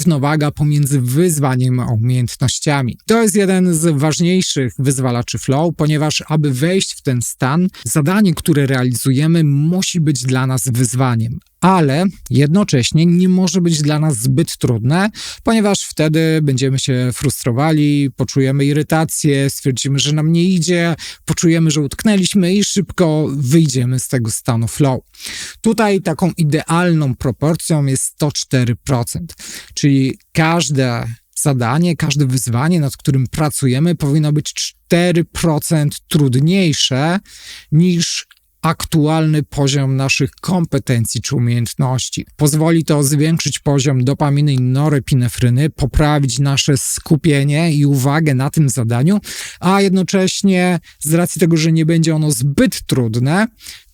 równowaga pomiędzy wyzwaniem a umiejętnościami. To jest jeden z ważniejszych wyzwalaczy flow, ponieważ aby wejść w ten stan, zadanie, które realizujemy, musi być dla nas wyzwaniem. Ale jednocześnie nie może być dla nas zbyt trudne, ponieważ wtedy będziemy się frustrowali, poczujemy irytację, stwierdzimy, że nam nie idzie, poczujemy, że utknęliśmy i szybko wyjdziemy z tego stanu flow. Tutaj taką idealną proporcją jest 104%, czyli każde zadanie, każde wyzwanie, nad którym pracujemy, powinno być 4% trudniejsze niż aktualny poziom naszych kompetencji czy umiejętności. Pozwoli to zwiększyć poziom dopaminy i norepinefryny, poprawić nasze skupienie i uwagę na tym zadaniu, a jednocześnie z racji tego, że nie będzie ono zbyt trudne,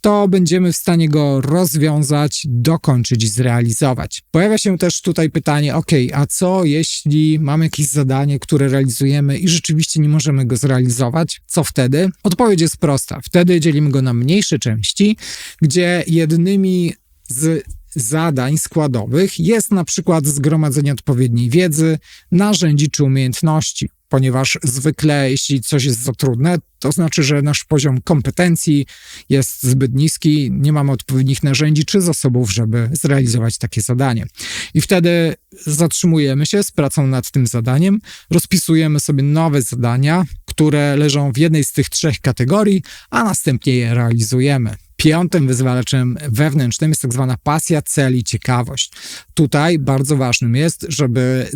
to będziemy w stanie go rozwiązać, dokończyć i zrealizować. Pojawia się też tutaj pytanie, ok, a co jeśli mamy jakieś zadanie, które realizujemy i rzeczywiście nie możemy go zrealizować? Co wtedy? Odpowiedź jest prosta. Wtedy dzielimy go na mniejsze części, gdzie jednymi z zadań składowych jest na przykład zgromadzenie odpowiedniej wiedzy, narzędzi czy umiejętności ponieważ zwykle jeśli coś jest za trudne, to znaczy, że nasz poziom kompetencji jest zbyt niski, nie mamy odpowiednich narzędzi czy zasobów, żeby zrealizować takie zadanie. I wtedy zatrzymujemy się z pracą nad tym zadaniem, rozpisujemy sobie nowe zadania, które leżą w jednej z tych trzech kategorii, a następnie je realizujemy. Piątym wyzwalaczem wewnętrznym jest tak zwana pasja, cel i ciekawość. Tutaj bardzo ważnym jest, żeby